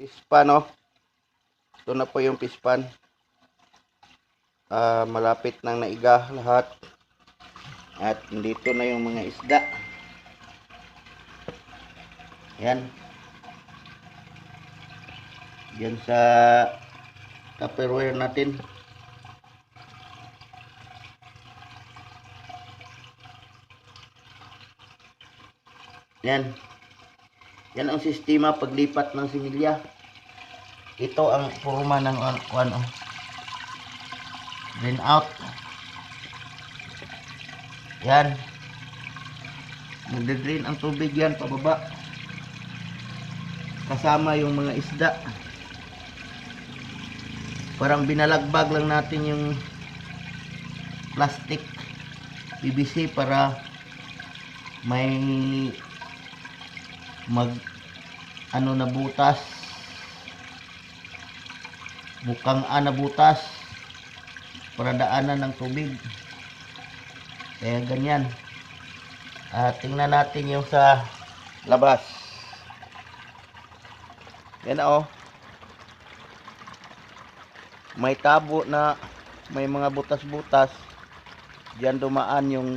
pispan, no? Ito na po yung pispan. Ah, malapit nang naiga lahat. At dito na yung mga isda. Yan. Yan sa tupperware natin. Yan. Yan ang sistema paglipat ng similya. Ito ang forma ng an- ano. Drain out. Yan. Nagde-drain ang tubig yan pababa. Kasama yung mga isda. Parang binalagbag lang natin yung plastic PVC para may mag ano na butas. Mukhang ana butas. Para daanan ng tubig. Kaya ganyan. At tingnan natin yung sa labas. Yan oh. May tabo na may mga butas-butas. Diyan dumaan yung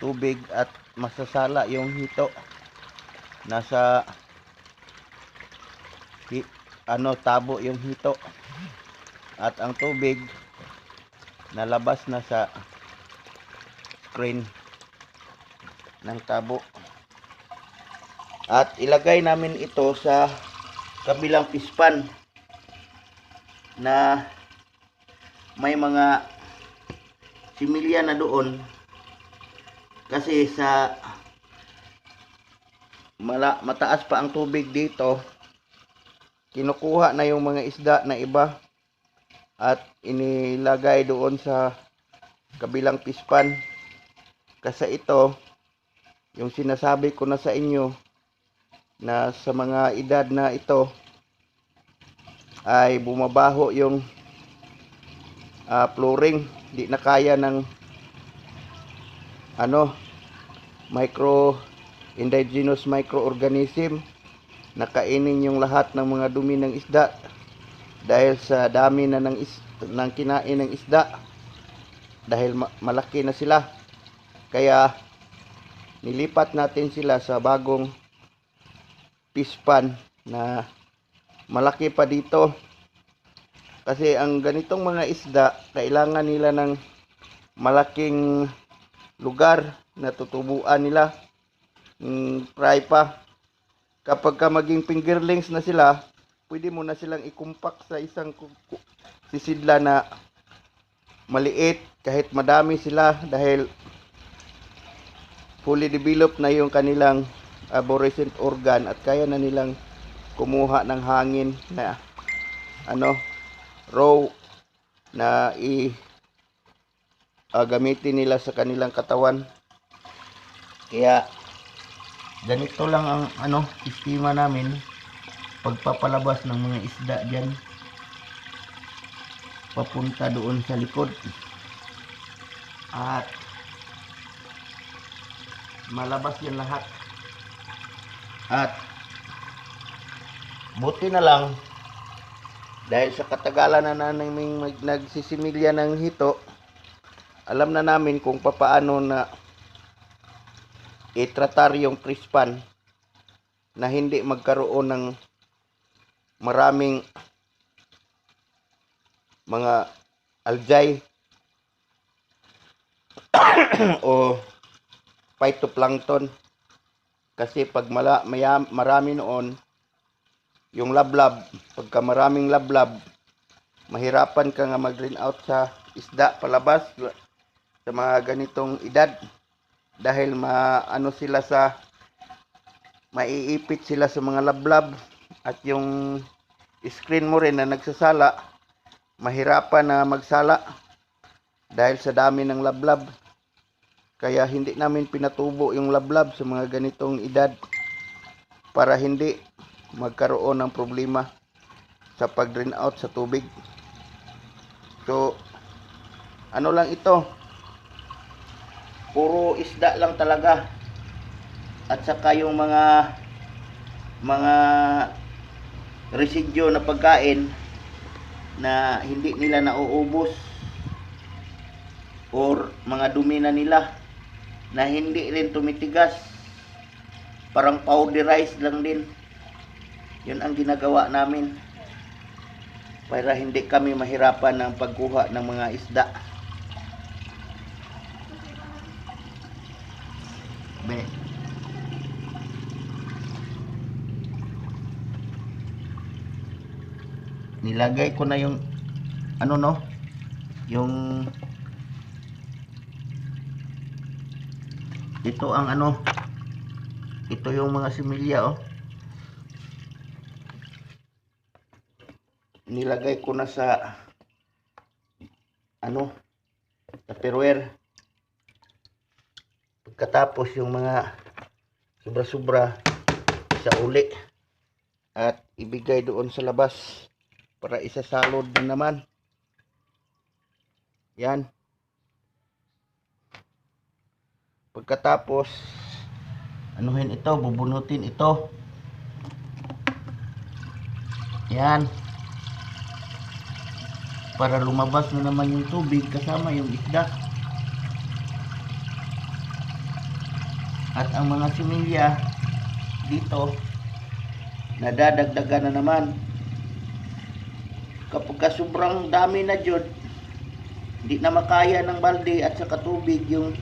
tubig at masasala yung hito nasa hi, ano tabo yung hito. At ang tubig nalabas na sa screen ng tabo. At ilagay namin ito sa kabilang pispan na may mga similya na doon. Kasi sa mala, mataas pa ang tubig dito. Kinukuha na yung mga isda na iba at inilagay doon sa kabilang pispan kasi ito yung sinasabi ko na sa inyo na sa mga edad na ito ay bumabaho yung ah, flooring. Di na kaya ng ano micro indigenous microorganism na kainin yung lahat ng mga dumi ng isda. Dahil sa dami na ng, is, ng kinain ng isda dahil ma- malaki na sila. Kaya nilipat natin sila sa bagong pispan na malaki pa dito. Kasi ang ganitong mga isda kailangan nila ng malaking lugar na tutubuan nila mm, fry pa. Kapag ka maging fingerlings na sila pwede mo na silang ikumpak sa isang sisidla na maliit kahit madami sila dahil fully developed na yung kanilang arborescent organ at kaya na nilang kumuha ng hangin na ano raw na i ah, gamitin nila sa kanilang katawan. Kaya ganito lang ang ano sistema namin. Pagpapalabas ng mga isda diyan papunta doon sa likod. At malabas yan lahat. At buti na lang dahil sa katagalan na namin mag, nagsisimilya ng hito alam na namin kung papaano na itratar yung prispan na hindi magkaroon ng maraming mga algae o phytoplankton. Kasi pag mala, maya, marami noon yung lablab pagka maraming lablab mahirapan ka nga mag out sa isda palabas sa mga ganitong edad dahil maano sila sa maiipit sila sa mga lablab. At yung screen mo rin na nagsasala mahirapan na magsala dahil sa dami ng lablab. Kaya hindi namin pinatubo yung lablab sa mga ganitong edad para hindi magkaroon ng problema sa pag drain out sa tubig. So ano lang ito puro isda lang talaga. At saka yung mga mga residyo na pagkain na hindi nila nauubos or mga dumi na nila na hindi rin tumitigas. Parang powderized lang din. Yun ang ginagawa namin para hindi kami mahirapan ng pagkuha ng mga isda Nilagay ko na yung ano no? Yung ito ang ano? Ito yung mga similya oh. Nilagay ko na sa ano? Tupperware pagkatapos yung mga sobra-sobra sa uli at ibigay doon sa labas para isasalod din naman. Yan. Pagkatapos anuhin ito bubunutin ito. Yan. Para lumabas na naman yung tubig kasama yung isda. At ang mga similya dito nadadagdagan na naman kapag ka sobrang dami na jud hindi na makaya ng balde at sa tubig yung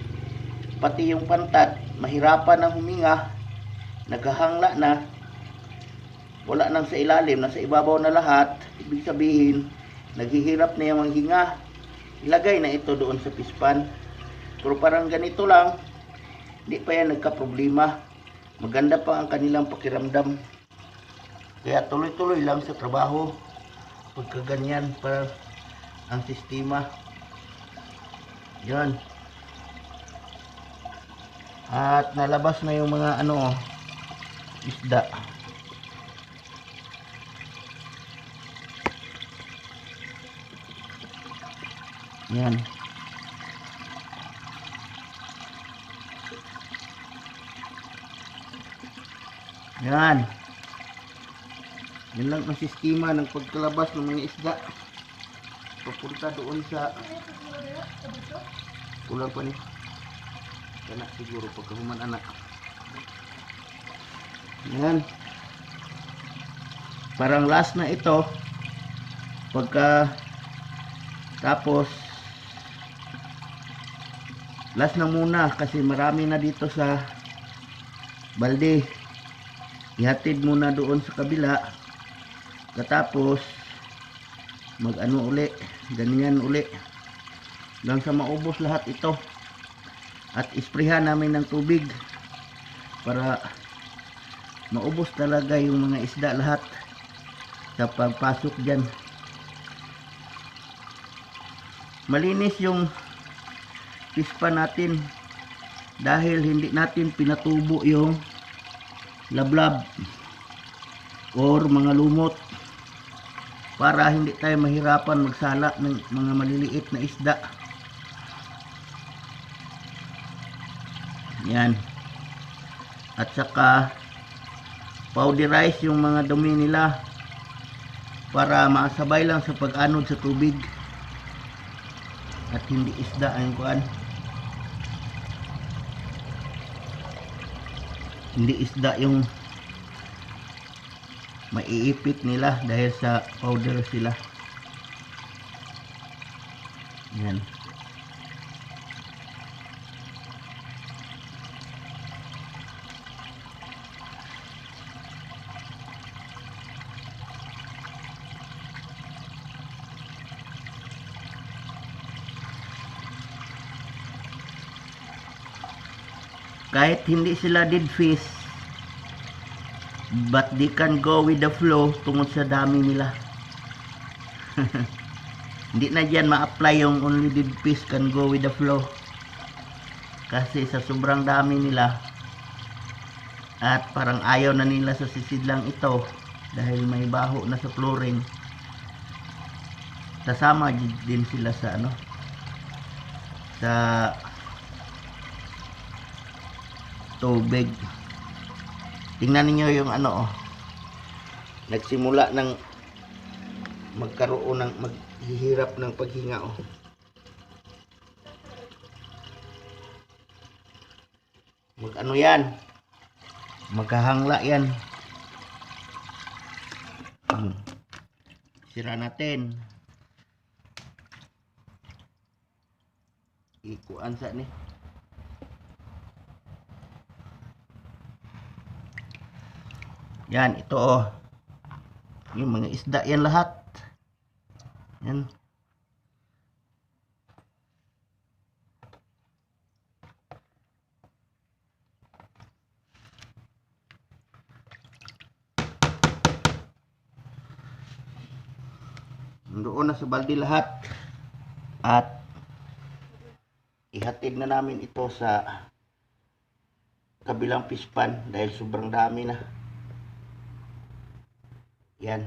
pati yung pantat mahirapan ng huminga naghahangla na wala nang sa ilalim nasa ibabaw na lahat ibig sabihin naghihirap na yung hinga ilagay na ito doon sa pispan. Pero parang ganito lang hindi pa yan nagka-problema. Maganda pa ang kanilang pakiramdam. Kaya tuloy-tuloy lang sa trabaho pagka ganyan para ang sistema. Yan at nalabas na yung mga ano isda. Yan. Yan yan lang ang sistema ng pagkalabas ng mga isda. Papunta doon sa kulang pa ni anak siguro pagkahuman anak. Yan parang last na ito. Pagka tapos last na muna kasi marami na dito sa balde. Ihatid muna doon sa kabila katapos mag ano uli ganyan uli. Hanggang sa maubos lahat ito. At isprehan namin ng tubig para maubos talaga yung mga isda lahat sa pagpasok dyan. Malinis yung pispa natin dahil hindi natin pinatubo yung lablab or mga lumot para hindi tayo mahirapan magsala ng mga maliliit na isda. Yan. At saka powderize yung mga dumi nila para maasabay lang sa pag-anod sa tubig. At hindi isda ang kuan hindi isda yung maiipit nila dahil sa powder sila. Yan. Kahit hindi sila dead fish but they can go with the flow tungkol sa dami nila. Hindi na dyan ma-apply yung only dead fish can go with the flow. Kasi sa sobrang dami nila at parang ayaw na nila sa sisidlang ito dahil may baho na sa flooring. Kasama din sila sa ano sa tubig tingnan niyo yung ano oh nagsimula ng magkaroon ng maghihirap ng paghinga oh. Mag ano yan? Magkahangla yan. Hmm. Sira natin. Ikuan sa ni. Yan, ito oh. Yung mga isda yan lahat. Yan. Doon na sa balde lahat. At ihatid na namin ito sa kabilang pispan dahil sobrang dami na. Yan.